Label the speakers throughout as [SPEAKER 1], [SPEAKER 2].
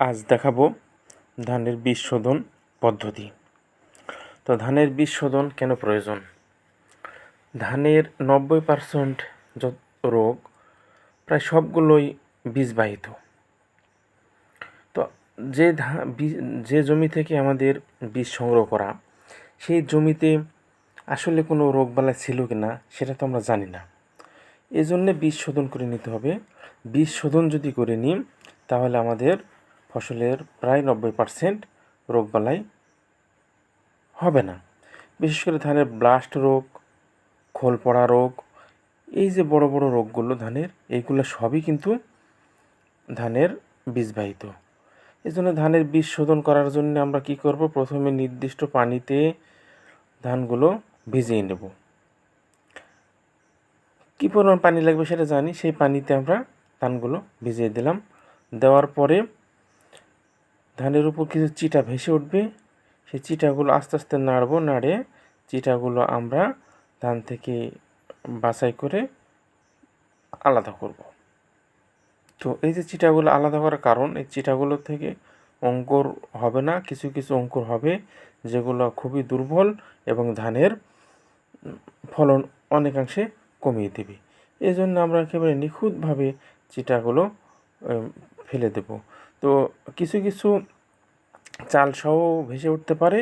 [SPEAKER 1] আজ দেখাবো ধানের বীজ শোধন পদ্ধতি। তো ধানের বীজ শোধন কেন প্রয়োজন? ধানের নব্বই পার্সেন্ট যত রোগ, প্রায় সবগুলোই বীজবাহিত। তো যে যে জমি থেকে আমাদের বীজ সংগ্রহ করা, সেই জমিতে আসলে কোনো রোগবালাই ছিল কি না সেটা তো আমরা জানি না। এই জন্যে বীজ শোধন করে নিতে হবে। বীজ শোধন যদি করে নিই, তাহলে আমাদের ফসলের প্রায় নব্বই পার্সেন্ট রোগবালাই হবে না। বিশেষ করে ধানের ব্লাস্ট রোগ, খোল পড়া রোগ, এই যে বড় বড় রোগগুলো ধানের এইগুলো সবই কিন্তু ধানের বীজবাহিত। এই জন্য ধানের বীজ শোধন করার জন্য আমরা কি করব? প্রথমে নির্দিষ্ট পানিতে ধানগুলো ভিজিয়ে নেব। কী পরিমাণ পানি লাগবে সেটা জানি, সেই পানিতে আমরা ধানগুলো ভিজিয়ে দিলাম। দেওয়ার পরে ধানের উপর কিছু চিটা ভেসে উঠবে। সেই চিটাগুলো আস্তে আস্তে নাড়বো, নাড়ে চিটাগুলো আমরা ধান থেকে বাছাই করে আলাদা করব। তো এই যে চিটাগুলো আলাদা করার কারণ, এই চিটাগুলো থেকে অঙ্কুর হবে না, কিছু কিছু অঙ্কুর হবে যেগুলো খুবই দুর্বল এবং ধানের ফলন অনেকাংশে কমিয়ে দেবে। এই জন্য আমরা একেবারে নিখুঁতভাবে চিটাগুলো ফেলে দেব। তো কিছু কিছু চালসহ ভেসে উঠতে পারে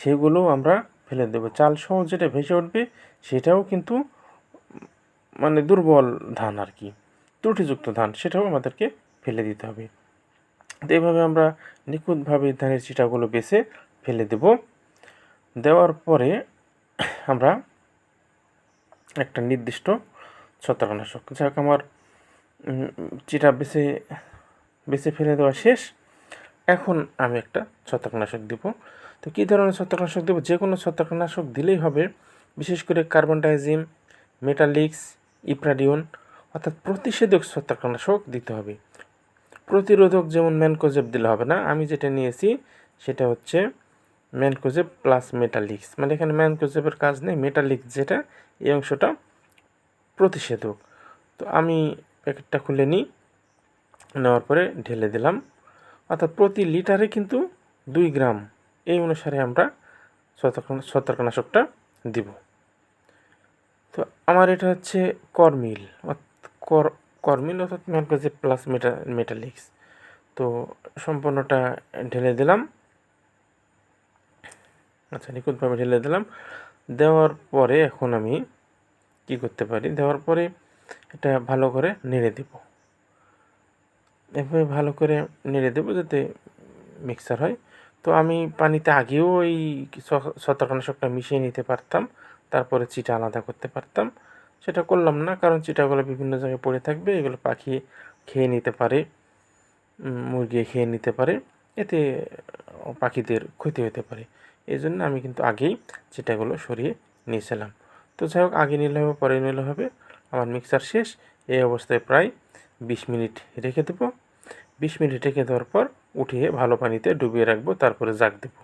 [SPEAKER 1] সেগুলোও আমরা ফেলে দেবো। চালসহ যেটা ভেসে উঠবে, সেটাও কিন্তু মানে দুর্বল ধান আর কি, ত্রুটিযুক্ত ধান, সেটাও আমাদেরকে ফেলে দিতে হবে। তো এইভাবে আমরা নিখুঁতভাবে ধানের চিটাগুলো বেছে ফেলে দেব। দেওয়ার পরে আমরা একটা নির্দিষ্ট ছত্রাকনাশক, যাক আমার চিটা বেছে বেছে ফেলে দেওয়া শেষ। এখন আমি একটা ছত্রাকনাশক দেব। তো কী ধরনের ছত্রাকনাশক দেবো? যে কোনো ছত্রাকনাশক দিলেই হবে। বিশেষ করে কার্বন ডাইজিম মেটালিক্স ইপ্রাডিওন অর্থাৎ প্রতিষেধক ছত্রাকনাশক দিতে হবে। প্রতিরোধক যেমন ম্যানকোজেব দিলে হবে না, আমি যেটা নিয়েছি সেটা হচ্ছে ম্যানকোজেব প্লাস মেটালিক্স। মানে এখানে ম্যানকোজেবের কাজ নেই, মেটালিক্স যেটা, এই অংশটা প্রতিষেধক। তো আমি প্যাকেটটা খুলে নিই, নেওয়ার পরে ঢেলে দিলাম। অর্থাৎ প্রতি লিটারে কিন্তু দুই গ্রাম। এই অনুসারে আমরা ছত্রাকনাশকটা দিব। তো আমার এটা হচ্ছে করমিল। কর করমিল অর্থাৎ ম্যানকোজে প্লাস মেটা মেটালিক্স তো সম্পূর্ণটা ঢেলে দিলাম। আচ্ছা নিখুঁতভাবে ঢেলে দিলাম। দেওয়ার পরে এখন আমি কি করতে পারি? দেওয়ার পরে এটা ভালো করে নেড়ে দেব। এভাবে ভালো করে নেড়ে দেবো যাতে মিক্সার হয়। তো আমি পানিতে আগেও ওই ছত্রাকনাশকটা মিশিয়ে নিতে পারতাম, তারপরে চিটা আলাদা করতে পারতাম। সেটা করলাম না, কারণ চিটাগুলো বিভিন্ন জায়গায় পড়ে থাকবে, এগুলো পাখি খেয়ে নিতে পারে মুরগি খেয়ে নিতে পারে, এতে পাখিদের ক্ষতি হতে পারে। এই জন্য আমি কিন্তু আগেই চিটাগুলো সরিয়ে নিয়েছিলাম। তো যাই হোক, আগে নিলে হবে, পরে নিলে হবে, আমার মিক্সার শেষ, এই অবস্থায় প্রায় বিশ মিনিট রেখে দেবো। বিশ মিনিট রেখে দেওয়ার পর উঠিয়ে ভালো পানিতে ডুবিয়ে রাখব, তারপরে জাগ দেবো।